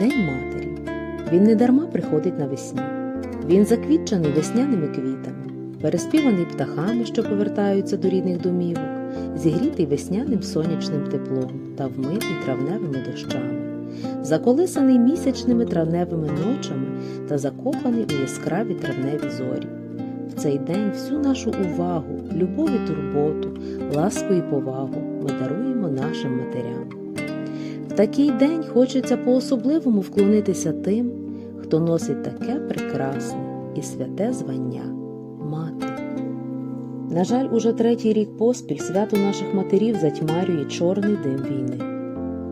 День матері. Він не дарма приходить навесні. Він заквітчений весняними квітами, переспіваний птахами, що повертаються до рідних домівок, зігрітий весняним сонячним теплом та вмитий травневими дощами, заколисаний місячними травневими ночами та закоханий у яскраві травневі зорі. В цей день всю нашу увагу, любов і турботу, ласку і повагу ми даруємо нашим матерям. В такий день хочеться по-особливому вклонитися тим, хто носить таке прекрасне і святе звання мати. На жаль, уже третій рік поспіль свято наших матерів затьмарює чорний дим війни.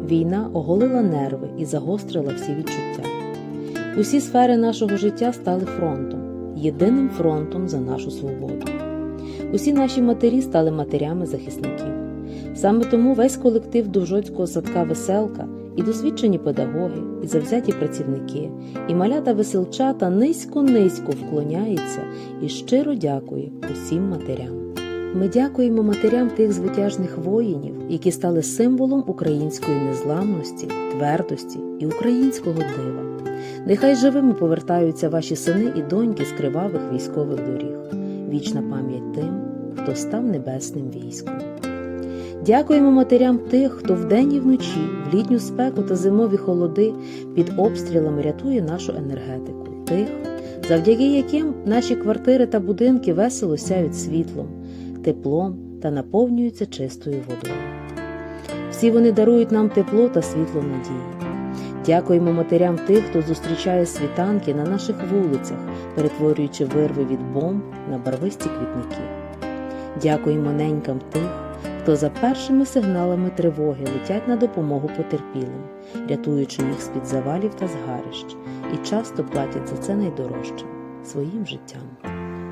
Війна оголила нерви і загострила всі відчуття. Усі сфери нашого життя стали фронтом, єдиним фронтом за нашу свободу. Усі наші матері стали матерями захисників. Саме тому весь колектив Довжоцького садка Веселка і досвідчені педагоги, і завзяті працівники, і малята веселчата низько-низько вклоняється і щиро дякує усім матерям. Ми дякуємо матерям тих звитяжних воїнів, які стали символом української незламності, твердості і українського дива. Нехай живими повертаються ваші сини і доньки з кривавих військових доріг. Вічна пам'ять тим, хто став небесним військом. Дякуємо матерям тих, хто вдень і вночі, в літню спеку та зимові холоди під обстрілами рятує нашу енергетику, тих, завдяки яким наші квартири та будинки весело сяють світлом, теплом та наповнюються чистою водою. Всі вони дарують нам тепло та світло надії. Дякуємо матерям тих, хто зустрічає світанки на наших вулицях, перетворюючи вирви від бомб на барвисті квітники. Дякуємо ненькам тих, хто за першими сигналами тривоги летять на допомогу потерпілим, рятуючи їх з-під завалів та згарищ, і часто платять за це найдорожче своїм життям.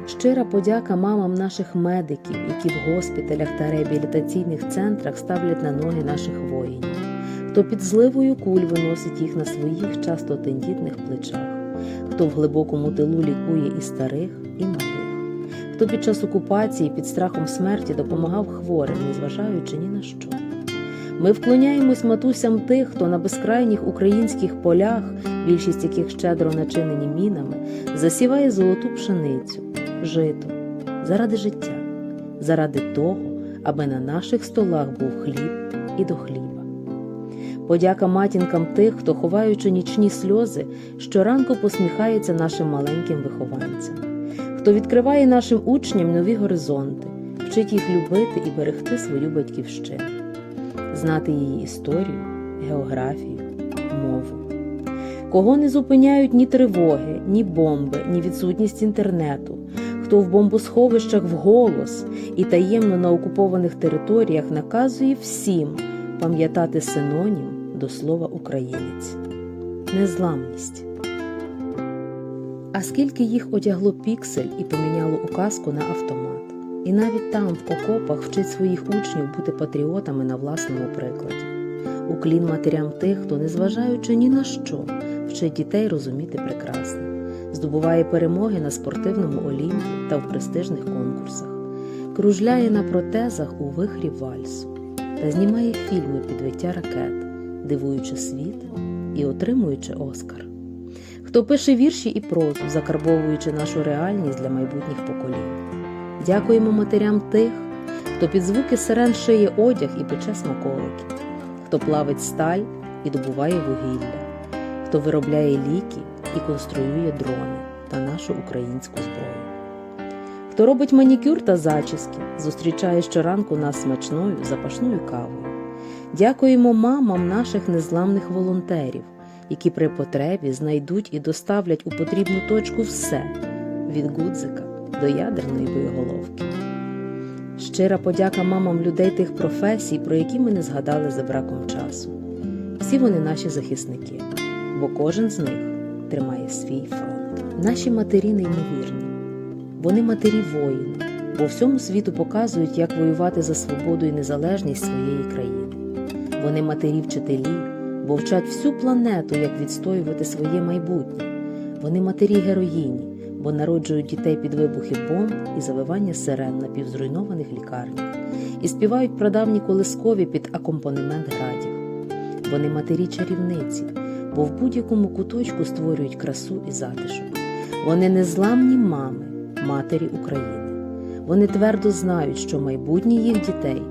Щира подяка мамам наших медиків, які в госпіталях та реабілітаційних центрах ставлять на ноги наших воїнів, хто під зливою куль виносить їх на своїх часто тендітних плечах, хто в глибокому тилу лікує і старих, і малих хто під час окупації під страхом смерті допомагав хворим, незважаючи ні на що. Ми вклоняємось матусям тих, хто на безкрайніх українських полях, більшість яких щедро начинені мінами, засіває золоту пшеницю, жито заради життя, заради того, аби на наших столах був хліб і до хліба. Подяка матінкам тих, хто, ховаючи нічні сльози, щоранку посміхається нашим маленьким вихованцям хто відкриває нашим учням нові горизонти, вчить їх любити і берегти свою батьківщину, знати її історію, географію, мову, кого не зупиняють ні тривоги, ні бомби, ні відсутність інтернету, хто в бомбосховищах вголос і таємно на окупованих територіях наказує всім пам'ятати синонім до слова українець незламність. А скільки їх одягло піксель і поміняло указку на автомат. І навіть там, в окопах, вчить своїх учнів бути патріотами на власному прикладі. Уклін матерям тих, хто, незважаючи ні на що, вчить дітей розуміти прекрасне, здобуває перемоги на спортивному олімпі та в престижних конкурсах, кружляє на протезах у вихрі вальсу та знімає фільми підвиття ракет, дивуючи світ і отримуючи Оскар хто пише вірші і прозу, закарбовуючи нашу реальність для майбутніх поколінь. Дякуємо матерям тих, хто під звуки сирен шиє одяг і пече смаколики, хто плавить сталь і добуває вугілля, хто виробляє ліки і конструює дрони та нашу українську зброю. Хто робить манікюр та зачіски, зустрічає щоранку нас смачною запашною кавою. Дякуємо мамам наших незламних волонтерів які при потребі знайдуть і доставлять у потрібну точку все від гудзика до ядерної боєголовки. Щира подяка мамам людей тих професій, про які ми не згадали за браком часу. Всі вони наші захисники, бо кожен з них тримає свій фронт. Наші матері неймовірні, вони матері воїни, бо всьому світу показують, як воювати за свободу і незалежність своєї країни. Вони матері вчителі бо вчать всю планету, як відстоювати своє майбутнє. Вони матері героїні, бо народжують дітей під вибухи бомб і завивання сирен на півзруйнованих лікарнях, і співають прадавні колискові під акомпанемент градів. Вони матері чарівниці, бо в будь-якому куточку створюють красу і затишок. Вони незламні мами, матері України. Вони твердо знають, що майбутнє їх дітей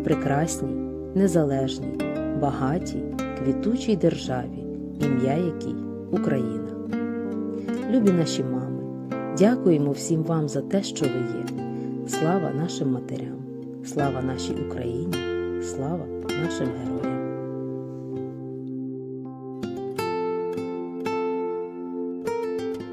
в прекрасній, незалежній, багатій, квітучій державі, ім'я якій Україна. Любі наші мами, дякуємо всім вам за те, що ви є. Слава нашим матерям, слава нашій Україні, слава нашим героям.